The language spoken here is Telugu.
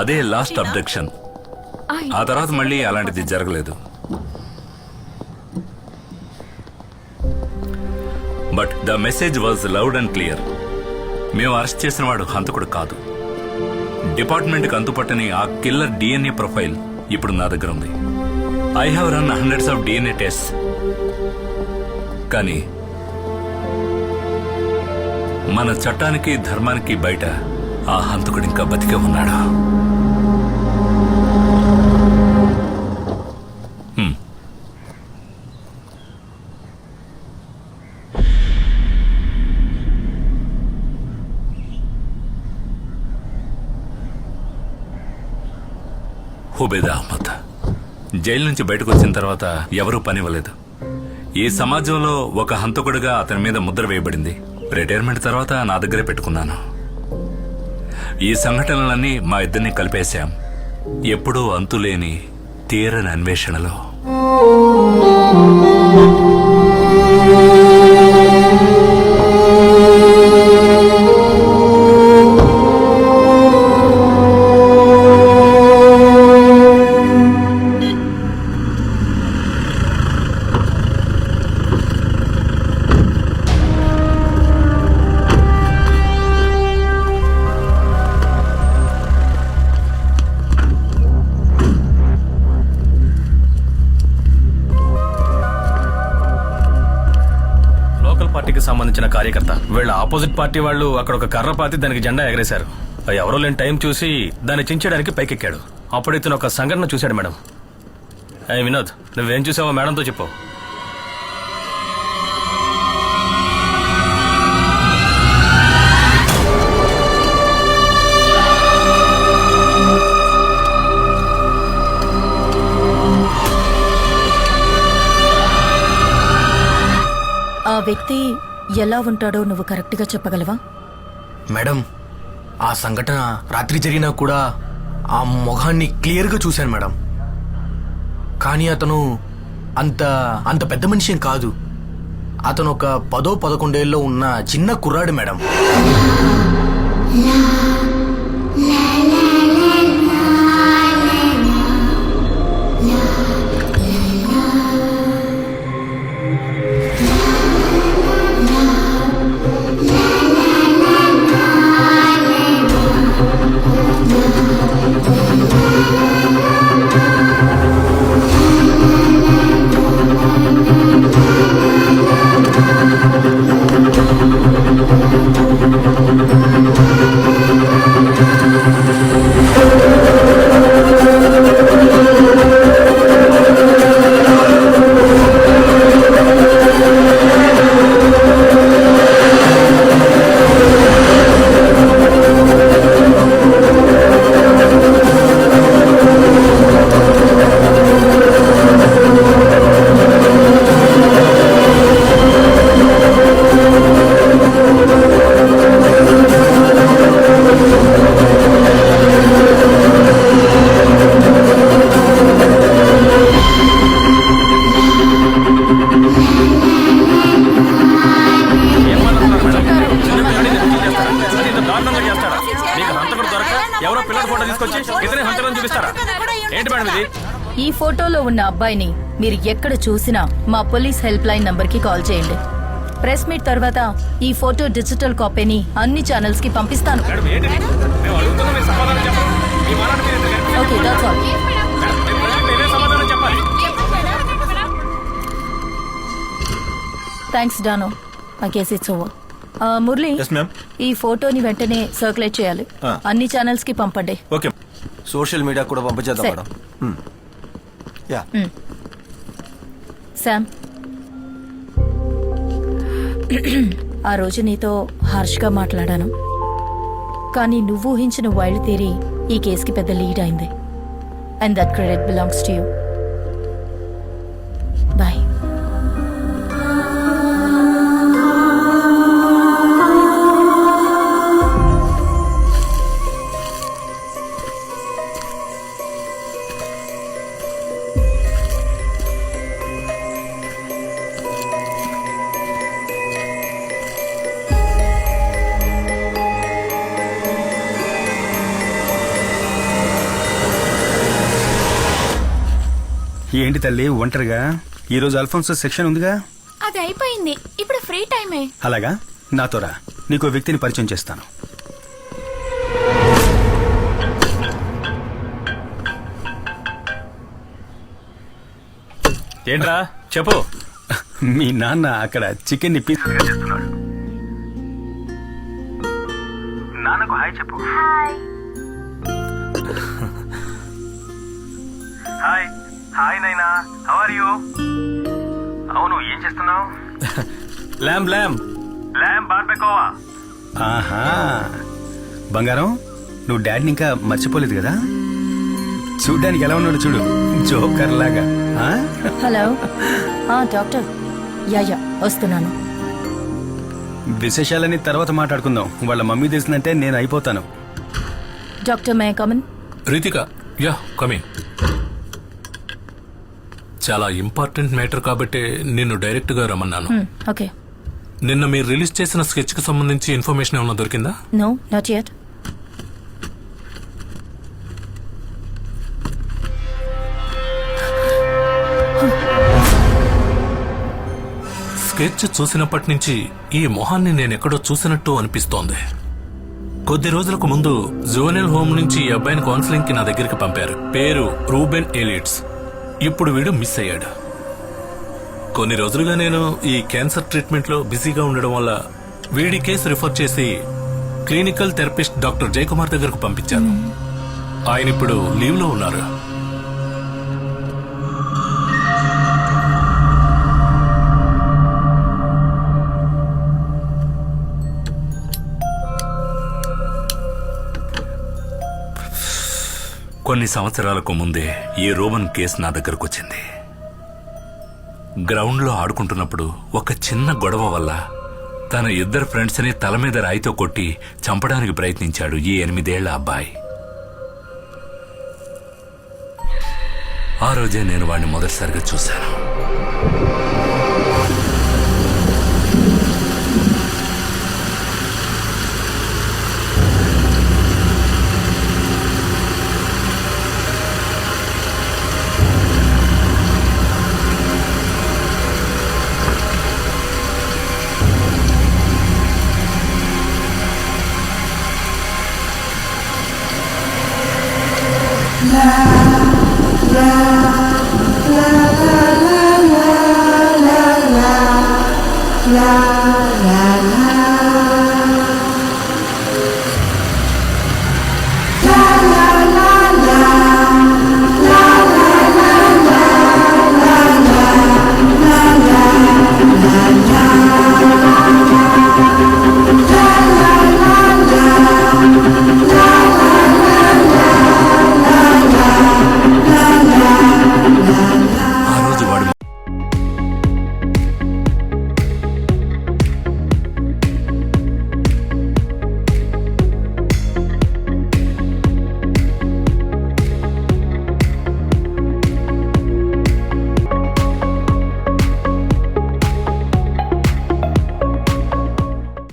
అదే లాస్ట్ అబ్డక్షన్ ఆ తర్వాత మళ్ళీ అలాంటిది జరగలేదు. But the message was loud and clear మేము అరెస్ట్ చేసిన వాడు హంతకుడు కాదు. డిపార్ట్మెంట్కి అంతుపట్టని ఆ కిల్లర్ డిఎన్ఏ ప్రొఫైల్ ఇప్పుడు నా దగ్గర ఉంది. I have run hundreds of DNA test కానీ మన చట్టానికి ధర్మానికి బయట ఆ హంతకుడు ఇంకా బతికే ఉన్నాడు? హుబేద్ అహ్మద్. జైలు నుంచి బయటకు వచ్చిన తర్వాత ఎవరూ పనివ్వలేదు ఈ సమాజంలో ఒక హంతకుడిగా అతని మీద ముద్ర వేయబడింది. రిటైర్మెంట్ తర్వాత నా దగ్గరే పెట్టుకున్నాను. ఈ సంఘటనలన్నీ మా ఇద్దరిని కలిపేశాం. ఎప్పుడూ అంతులేని తీరని అన్వేషణలో. వచ్చిన కార్యకర్త. వీళ్ళ ఆపోజిట్ పార్టీ వాళ్ళు అక్కడ ఒక కర్ర పాతి దానికి జెండా ఎగరేశారు. ఎవరో లేని టైం చూసి దాన్ని చించడానికి పైకెక్కాడు. అప్పుడు ఇతను ఒక సంఘటన చూశాడు మేడం. ఏ వినోద్ నువ్వేం చూసావో మేడంతో చెప్పు. ఆ వ్యక్తి ఎలా ఉంటాడో నువ్వు కరెక్ట్గా చెప్పగలవా? మేడం ఆ సంఘటన రాత్రి జరిగినా కూడా ఆ మొహాన్ని క్లియర్గా చూశాను మేడం. కానీ అతను అంత అంత పెద్ద మనిషి కాదు. అతను ఒక పదో పదకొండేళ్ళలో ఉన్న చిన్న కుర్రాడు మేడం. దారుణంగా చేస్తారా? మీకు హంతకుడు దొరక ఎవరో పిల్లల ఫోటో తీసుకొచ్చి ఇతనే హంతకుడు చూపిస్తారా? ఏంటి మేడం ఇది? ఈ ఫోటోలో ఉన్న అబ్బాయిని మీరు ఎక్కడ చూసినా మా పోలీస్ హెల్ప్ లైన్ నంబర్కి కాల్ చేయండి. ప్రెస్ మీట్ తర్వాత ఈ ఫోటో డిజిటల్ కాపీని అన్ని ఛానల్స్కి పంపిస్తాను ఓకే దాట్స్ ఆల్ థ్యాంక్స్ డానో మా case it's over Murali yes ma'am ఈ ఫోటోని వెంటనే సర్క్యులేట్ చేయాలి. ఆ. అన్ని ఛానల్స్కి పంపండి. ఓకే సోషల్ మీడియా కూడా పంపించేద్దాం సరే. మేడం యా శామ్ ఆ రోజు నీతో హార్ష్గా మాట్లాడాను. కానీ నువ్వు ఊహించిన వైల్డ్ థియరీ ఈ కేసుకి పెద్ద లీడ్ అయింది. And that credit belongs to you ఏంటి తల్లి ఒంటరిగా? ఈ రోజు అల్ఫోన్స్ సెక్షన్ ఉందిగా? అది అయిపోయింది. ఇప్పుడు ఫ్రీ టైమే. అలాగా? నాతో రా. నీకు వ్యక్తిని పరిచయం చేస్తాను. ఏంట్రా? చెప్పు. మీ నాన్న అక్కడ చికెన్ని పీస్ చేస్తున్నాడు? నాన్నకు హాయ్ చెప్పు. Hi. Hi. Naina how are you అవును ఏం చేస్తున్నావు? ల్యామ్ ల్యామ్. ల్యామ్ బార్బెకోవా? ఆహా. బంగారం నువ్వు డాడీని ఇంకా మర్చిపోలేదు కదా? చూడ్డానికి ఎలా ఉన్నాడు చూడు జోకర్ లాగా. ఆ? హలో. ఆ, డాక్టర్. యా యా వస్తున్నాను. విశేషాలని తర్వాత మాట్లాడుకుందాం. వాళ్ళ మమ్మీ తెలిసిందంటే నేను అయిపోతాను. Doctor may come in? Ritika yeah coming చాలా ఇంపార్టెంట్ మ్యాటర్ కాబట్టి నిన్ను డైరెక్ట్గా రమ్మన్నాను ఓకే. నిన్న మీరు రిలీజ్ చేసిన స్కెచ్కి సంబంధించి ఇన్ఫర్మేషన్ ఏమైనా దొరికిందా? No not yet. స్కెచ్ చూసినప్పటి నుంచి ఈ మొహాన్ని నేను ఎక్కడో చూసినట్టు అనిపిస్తోంది. కొద్ది రోజులకు ముందు జోనల్ హోమ్ నుంచి ఈ అబ్బాయిని కౌన్సిలింగ్కి నా దగ్గరికి పంపారు. పేరు రూబెన్ ఎలిట్స్ ఇప్పుడు వీడు మిస్ అయ్యాడు. కొన్ని రోజులుగా నేను ఈ క్యాన్సర్ ట్రీట్మెంట్లో బిజీగా ఉండడం వల్ల వీడి కేసు రిఫర్ చేసి క్లినికల్ థెరపిస్ట్ డాక్టర్ జయకుమార్ దగ్గరకు పంపించాను. ఆయన ఇప్పుడు లీవ్లో ఉన్నారు. కొన్ని సంవత్సరాలకు ముందే ఈ రోమన్ కేసు నా దగ్గరకు వచ్చింది గ్రౌండ్లో ఆడుకుంటున్నప్పుడు ఒక చిన్న గొడవ వల్ల తన ఇద్దరు ఫ్రెండ్స్ని తల మీద రాయితో కొట్టి చంపడానికి ప్రయత్నించాడు ఈ ఎనిమిదేళ్ళ అబ్బాయి. ఆ రోజే నేను వాడిని మొదటిసారిగా చూశాను.